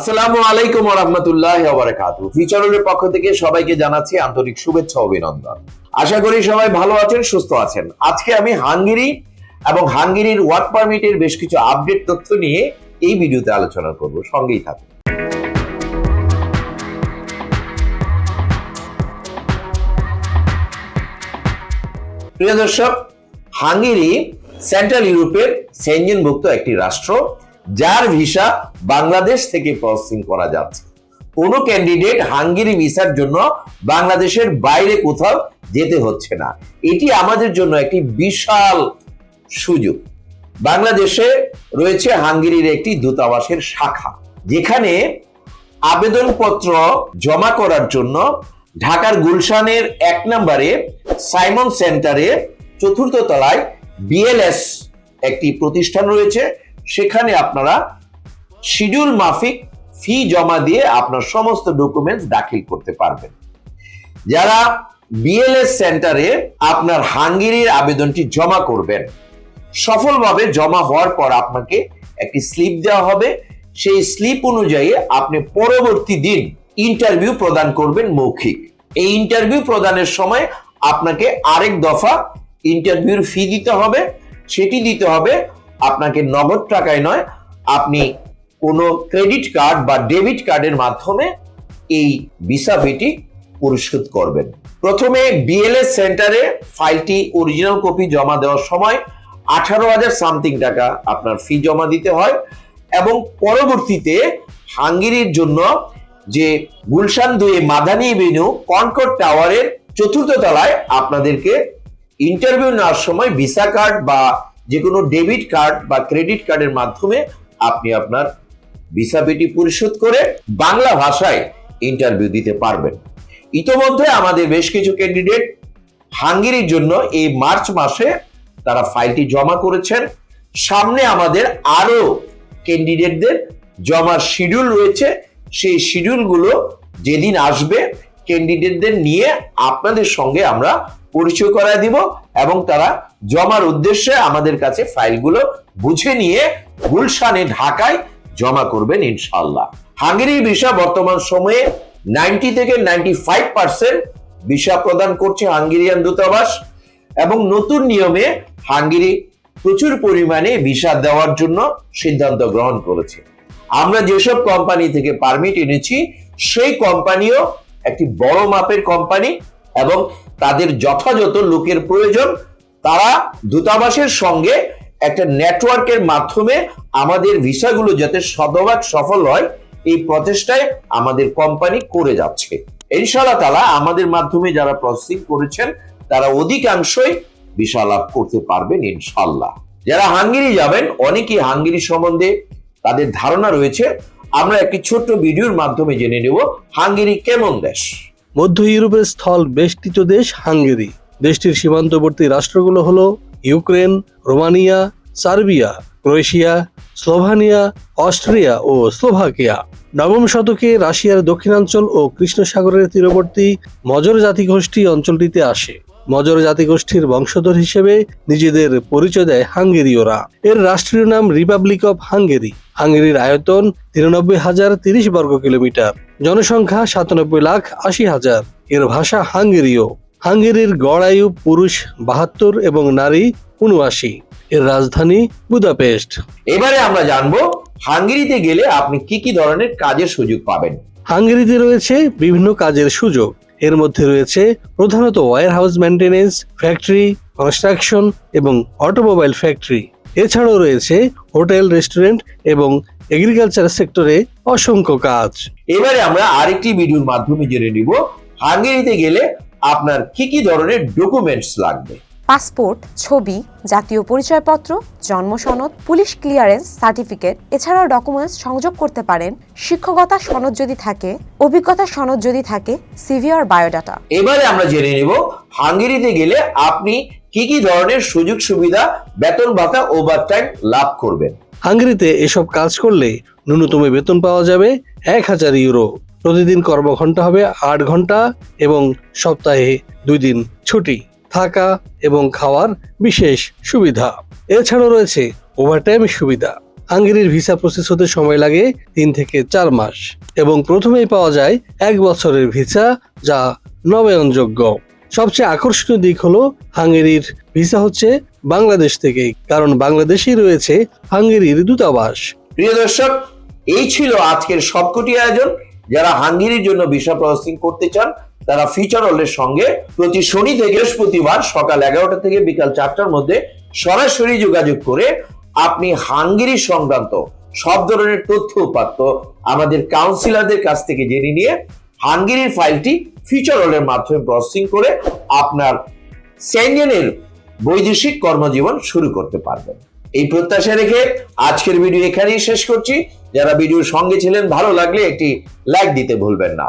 আসসালামু আলাইকুম রহমতুল্লাহ বারাকাতু ফিচারের পক্ষ থেকে সবাইকে জানাচ্ছি আন্তরিক শুভেচ্ছা অভিনন্দন। আশা করি সবাই ভালো আছেন, সুস্থ আছেন। আজকে আমি হাঙ্গেরি এবং হাঙ্গেরির ওয়ার্ক পারমিটের বেশ কিছু আপডেট তথ্য নিয়ে এই ভিডিওতে আলোচনা করব। সঙ্গেই থাকুন। প্রিয় দর্শক, হাঙ্গেরি সেন্ট্রাল ইউরোপের সেঞ্জনভুক্ত একটি রাষ্ট্র। যার ভিসা বাংলাদেশ থেকে প্রসেসিং করা যাচ্ছে। কোনো ক্যান্ডিডেট হাঙ্গেরি ভিসার জন্য বাংলাদেশের বাইরে কোথাও যেতে হচ্ছে না। এটি আমাদের জন্য একটি বিশাল সুযোগ। বাংলাদেশে রয়েছে হাঙ্গেরির একটি দূতাবাসের শাখা, যেখানে আবেদনপত্র জমা করার জন্য ঢাকার গুলশানের এক নম্বরে সাইমন সেন্টারে চতুর্থ তলায় বিএলএস একটি প্রতিষ্ঠান রয়েছে। সেখানে আপনারা শিডিউল মাফিক ফি জমা দিয়ে আপনার সমস্ত ডকুমেন্টস দাখিল করতে পারবেন। যারা বিএলএস সেন্টারে আপনার হাঙ্গেরির আবেদনটি জমা করবেন, সফলভাবে জমা হওয়ার পর আপনাকে একটি স্লিপ দেওয়া হবে। সেই স্লিপ অনুযায়ী আপনি পরবর্তী দিন ইন্টারভিউ প্রদান করবেন মৌখিক। এই ইন্টারভিউ প্রদানের সময় আপনাকে আরেক দফা ইন্টারভিউর ফি দিতে হবে। সেটি দিতে হবে আপনাকে নগদ টাকায় নয়, আপনি কোনো ক্রেডিট কার্ড বা ডেবিট কার্ডের মাধ্যমে এই ভিসা ফিটি পরিশোধ করবেন। প্রথমে বিএলএস সেন্টারে ফাইলটি অরিজিনাল কপি জমা দেওয়ার সময় আঠারো হাজার সামথিং টাকা আপনার ফি জমা দিতে হয় এবং পরবর্তীতে হাঙ্গেরির জন্য যে গুলশান দুয়ে মাদানি এভিনিউ কনকট টাওয়ারের চতুর্থ তলায় আপনাদেরকে ইন্টারভিউ নেওয়ার সময় ভিসা কার্ড বা যে কোনো ডেবিট কার্ড বা ক্রেডিট কার্ডের মাধ্যমে আপনি আপনার ভিসা পেটি পরিশোধ করে বাংলা ভাষায় ইন্টারভিউ দিতে পারবেন। ইতোমধ্যে আমাদের বেশ কিছু ক্যান্ডিডেট হাঙ্গেরির জন্য এই মার্চ মাসে তারা ফাইলটি জমা করেছেন। সামনে আমাদের আরও ক্যান্ডিডেটদের জমার শিডিউল রয়েছে। সেই শিডিউলগুলো যেদিন আসবে ক্যান্ডিডেটদের নিয়ে আপনাদের সঙ্গে আমরা পরিচয় করায় দিব এবং তারা জমার উদ্দেশ্যে আমাদের কাছে ফাইলগুলো বুঝে নিয়ে গুলশানে, ঢাকায় জমা করবেন ইনশাল্লাহ হাঙ্গেরির ভিসা বর্তমান সময়ে নাইনটি থেকে নাইনটি ফাইভ পার্সেন্ট ভিসা প্রদান করছে হাঙ্গেরিয়ান দূতাবাস এবং নতুন নিয়মে হাঙ্গেরি প্রচুর পরিমাণে ভিসা দেওয়ার জন্য সিদ্ধান্ত গ্রহণ করেছে। আমরা যেসব কোম্পানি থেকে পারমিট এনেছি, সেই কোম্পানিও একটি বড় মাপের কোম্পানি এবং তাদের যথাযথ লোকের প্রয়োজন, তারা দূতাবাসের সঙ্গে একটা নেটওয়ার্কের মাধ্যমে আমাদের ভিসাগুলো যাতে শতভাগ সফল হয়, এই প্রচেষ্টায় আমাদের কোম্পানি করে যাচ্ছে। ইনশাআল্লাহ তালা আমাদের মাধ্যমে যারা প্রসেসিং করেছেন, তারা অধিকাংশই ভিসা লাভ করতে পারবেন ইনশাল্লাহ যারা হাঙ্গেরি যাবেন, অনেকেই হাঙ্গেরি সম্বন্ধে তাদের ধারণা রয়েছে। আমরা একটি ছোট্ট ভিডিওর মাধ্যমে জেনে নেব হাঙ্গেরি কেমন দেশ? মধ্য ইউরোপের স্থল বেষ্টিত দেশ হাঙ্গেরি। দেশটির সীমান্তবর্তী রাষ্ট্রগুলো হলো Ukraine, Romania, Serbia, Croatia, Slovenia, Austria ও স্লোভাকিয়া। নবম শতকে রাশিয়ার দক্ষিণাঞ্চল ও কৃষ্ণ সাগরের তীরবর্তী মজর জাতিগোষ্ঠী অঞ্চলটিতে আসে। মজর জাতিগোষ্ঠীর বংশধর হিসেবে নিজেদের পরিচয় দেয় হাঙ্গেরীয়রা। এর রাষ্ট্রীয় নাম রিপাবলিক অফ হাঙ্গেরি। হাঙ্গেরির আয়তন তিরানব্বই হাজার তিরিশ বর্গ কিলোমিটার। জনসংখ্যা সাতানব্বই লাখ আশি হাজার। এর ভাষা হাঙ্গেরীয়। হাঙ্গেরির গড় আয়ু পুরুষ বাহাত্তর এবং নারী উনআশি। এর রাজধানী বুদাপেস্ট। এবারে আমরা জানব হাঙ্গেরিতে গেলে আপনি কি কি ধরনের কাজের সুযোগ পাবেন? হাঙ্গেরিতে রয়েছে বিভিন্ন কাজের সুযোগ। এর মধ্যে রয়েছে প্রধানত warehouse maintenance factory construction এবং অটোমোবাইল ফ্যাক্টরি। এছাড়াও রয়েছে হোটেল, রেস্টুরেন্ট এবং এগ্রিকালচার সেক্টরে অসংখ্য কাজ। এবারে আমরা আরেকটি ভিডিওর মাধ্যমে জেনে নিব, হাঙ্গেরিতে গেলে আপনার কি কি ধরনের ডকুমেন্টস লাগবে? পাসপোর্ট ছবি জাতীয় পরিচয়পত্র জন্ম সনদ পুলিশ ক্লিয়ারেন্স সার্টিফিকেট এছাড়াও ডকুমেন্টস সংযোগ করতে পারেন। শিক্ষকতা সনদ যদি থাকে অভিজ্ঞতা সনদ যদি থাকে সিভি আর বায়োডাটা। এবারে আমরা জেনে নিব হাঙ্গেরিতে গেলে আপনি কি কি ধরনের সুযোগ সুবিধা বেতন ভাতা ওভারটাইম লাভ করবেন? হাঙ্গেরিতে এসব কাজ করলে ন্যূনতম বেতন পাওয়া যাবে এক হাজার ইউরো। প্রতিদিন কর্মঘন্টা হবে আট ঘণ্টা এবং সপ্তাহে দুই দিন ছুটি। থাকা এবং খাওয়ার বিশেষ সুবিধা। এছাড়াও রয়েছে ওভারটাইম সুবিধা। হাঙ্গেরির ভিসা প্রসেস হতে সময় লাগে তিন থেকে চার মাস এবং প্রথমেই পাওয়া যায় এক বছরের ভিসা যা নবায়নযোগ্য। সবচেয়ে আকর্ষণীয় দিক হলো হাঙ্গেরির ভিসা হচ্ছে বাংলাদেশ থেকেই, কারণ বাংলাদেশেই রয়েছে হাঙ্গেরির দূতাবাস। প্রিয় দর্শক, এই ছিল আজকের সবকটি আয়োজন। যারা হাঙ্গেরির জন্য ভিসা প্রসেসিং করতে চান তারা ফিচার হলের সঙ্গে প্রতি শনি থেকে বৃহস্পতিবার সকাল এগারোটা থেকে বিকাল চারটার মধ্যে সরাসরি যোগাযোগ করে আপনি হাঙ্গেরি সংক্রান্ত সব ধরনের তথ্য উপাত্ত আমাদের কাউন্সিলরদের কাছ থেকে জেনে নিয়ে হাঙ্গেরির ফাইলটি ফিচার হলের মাধ্যমে প্রসেসিং করে আপনার সেঞ্জেনের বৈদেশিক কর্মজীবন শুরু করতে পারবেন। এই প্রত্যাশা রেখে আজকের ভিডিও এখানেই শেষ করছি। যারা ভিডিওর সঙ্গে ছিলেন, ভালো লাগলে একটি লাইক দিতে ভুলবেন না।